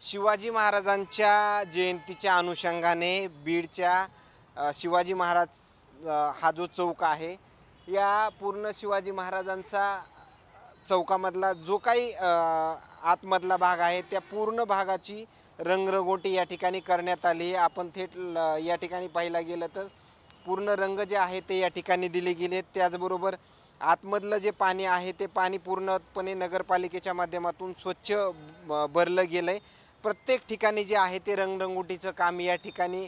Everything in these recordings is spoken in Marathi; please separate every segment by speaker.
Speaker 1: शिवाजी महाराजांच्या जयंतीच्या अनुषंगाने बीडच्या शिवाजी महाराज हा जो चौक आहे या पूर्ण शिवाजी महाराजांचा चौकामधला जो काही आतमधला भाग आहे त्या पूर्ण भागाची रंगरंगोटी या ठिकाणी करण्यात आली आहे. आपण थेट ल- या ठिकाणी पाहायला गेलं तर पूर्ण रंग जे आहे ते या ठिकाणी दिले गेले त्याचबरोबर आतमधलं जे पाणी आहे ते पाणी पूर्णपणे नगरपालिकेच्या माध्यमातून स्वच्छ भरलं गेलं आहे प्रत्येक ठिकाणी जे आहे ते रंगरंगोटीचं काम या ठिकाणी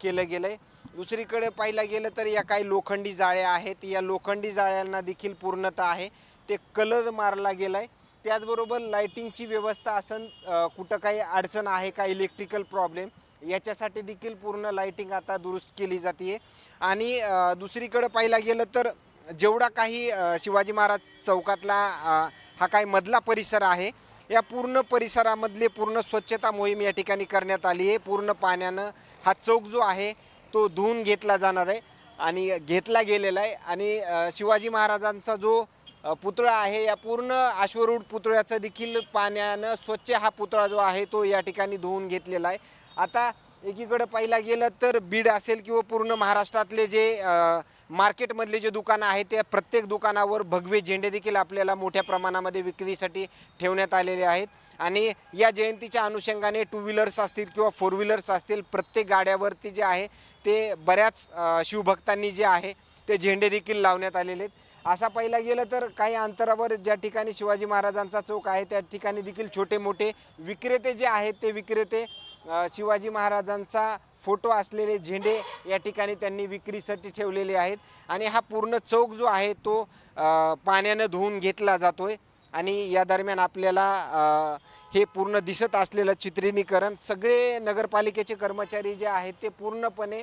Speaker 1: केलं गेलं आहे दुसरीकडे पाहिलं गेलं तर या काही लोखंडी जाळ्या आहेत. या लोखंडी जाळ्यांना देखील पूर्णता आहे. ते कलर मारला गेला आहे त्याचबरोबर लाईटिंगची व्यवस्था असन कुठं काही अडचण आहे का इलेक्ट्रिकल प्रॉब्लेम याच्यासाठी देखील पूर्ण लाईटिंग आता दुरुस्त केली जाते आणि दुसरीकडं पाहिला गेलं तर जेवढा काही शिवाजी महाराज चौकातला हा काही मधला परिसर आहे या पूर्ण परिसरामधले पूर्ण स्वच्छता मोहीम या ठिकाणी करण्यात आली आहे. पूर्ण पाण्यानं हा चौक जो आहे तो धुवून घेतला जाणार आहे आणि घेतला गेलेला आहे. आणि शिवाजी महाराजांचा जो पुतळा आहे या पूर्ण अश्वरूढ पुतळ्याचं देखील पाण्यानं स्वच्छ हा पुतळा जो आहे तो या ठिकाणी धुवून घेतलेला आहे. आता एकीकडं पाहिला गेलं तर बीड असेल किंवा पूर्ण महाराष्ट्रातले जे मार्केटमधले जे दुकानं आहेत त्या प्रत्येक दुकानावर भगवे झेंडे देखील आपल्याला मोठ्या प्रमाणामध्ये विक्रीसाठी ठेवण्यात आलेले आहेत. आणि या जयंतीच्या अनुषंगाने टू व्हीलर्स असतील किंवा फोर व्हीलर्स असतील प्रत्येक गाड्यावरती जे आहे ते बऱ्याच शिवभक्तांनी जे आहे ते झेंडे देखील लावण्यात आलेले आहेत. असा पाहिला गेलं तर काही अंतरावर ज्या ठिकाणी शिवाजी महाराजांचा चौक आहे त्या ठिकाणी देखील छोटे मोठे विक्रेते जे आहेत ते विक्रेते शिवाजी महाराजांचा फोटो असलेले झेंडे या ठिकाणी त्यांनी विक्रीसाठी ठेवलेले आहेत. आणि हा पूर्ण चौक जो आहे तो पाण्यानं धुवून घेतला जातो आहे आणि या दरम्यान आपल्याला हे पूर्ण दिसत असलेलं चित्रिनीकरण सगळे नगरपालिकेचे कर्मचारी जे आहेत ते पूर्णपणे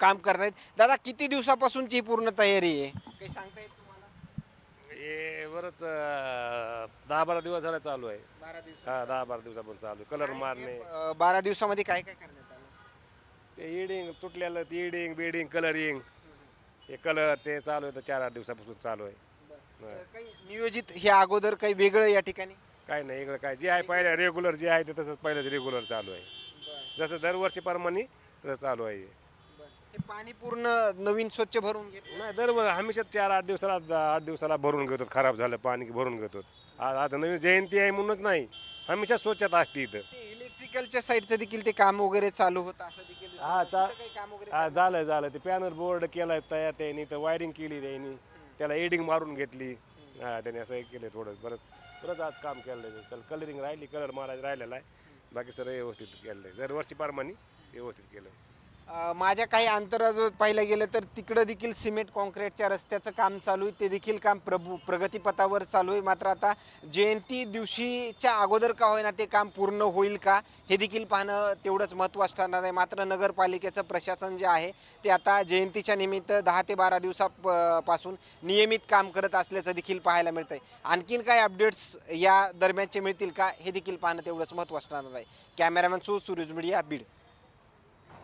Speaker 1: काम करत आहेत दादा किती दिवसापासूनची ही पूर्ण तयारी आहे? काही सांगता येईल
Speaker 2: हे बरंच दहा बारा दिवस झाला चालू आहे.
Speaker 1: बारा दिवस
Speaker 2: हा दहा बारा दिवसापासून चालू आहे. कलर मारणे.
Speaker 1: अ, बारा दिवसामध्ये काय काय करण्यात आलं?
Speaker 2: ते इडिंग तुटलेलं ते इडिंग बिडिंग कलरिंग हे कलर ते चालू आहे तर चार आठ दिवसापासून चालू आहे.
Speaker 1: अ, काही नियोजित हे अगोदर काही वेगळं या ठिकाणी?
Speaker 2: काय नाही इकडं काय. जे आहे पहिलं रेग्युलर जे आहे ते तसंच पहिलंच रेग्युलर चालू आहे. जसं दरवर्षीप्रमाणे तसं चालू आहे.
Speaker 1: पाणी पूर्ण नवीन स्वच्छ भरून घेत
Speaker 2: नाही दरवर हमेशा चार आठ दिवसाला आठ दिवसाला भरून घेतो खराब झालं पाणी की भरून घेतो. आज आज नवीन जयंती आहे म्हणूनच नाही. हमेशा स्वच्छता असते इथं.
Speaker 1: इलेक्ट्रिकलच्या साईडचं देखील ते काम वगैरे चालू होतं असं देखील दिसतं.
Speaker 2: हा, चा-
Speaker 1: तिथं काही काम वगैरे
Speaker 2: हा झालं झालं. ते पॅनल बोर्ड केलाय तयार त्यांनी तर वायरिंग केली त्यांनी. त्याला एडिंग मारून घेतली. हा त्यांनी असं हे केलं थोडं. बरंच बरंच आज काम केलं कल कलरिंग राहिली कलर मारायचं राहिलेला आहे. बाकी सर्व व्यवस्थित केलं आहे दरवर्षी प्रमाणे व्यवस्थित केलं
Speaker 1: अ, माझ्या काही अंतराजवळ पाहिलं गेलं तर तिकडं देखील सिमेंट कॉन्क्रीटच्या रस्त्याचं काम चालू आहे. ते देखील काम प्रभू प्रगतीपथावर चालू आहे. मात्र आता जयंती दिवशीच्या अगोदर का होईना ते काम पूर्ण होईल का हे देखील पाहणं तेवढंच महत्त्व असणार आहे. मात्र नगरपालिकेचं प्रशासन जे आहे ते आता जयंतीच्या निमित्त दहा ते बारा दिवसापासून नियमित काम करत असल्याचं देखील पाहायला मिळतं आहे आणखीन काय अपडेट्स या दरम्यानचे मिळतील का हे देखील पाहणं तेवढंच महत्त्व असणार आहे. कॅमेरामॅन सो सुरेश मीडिया बीड.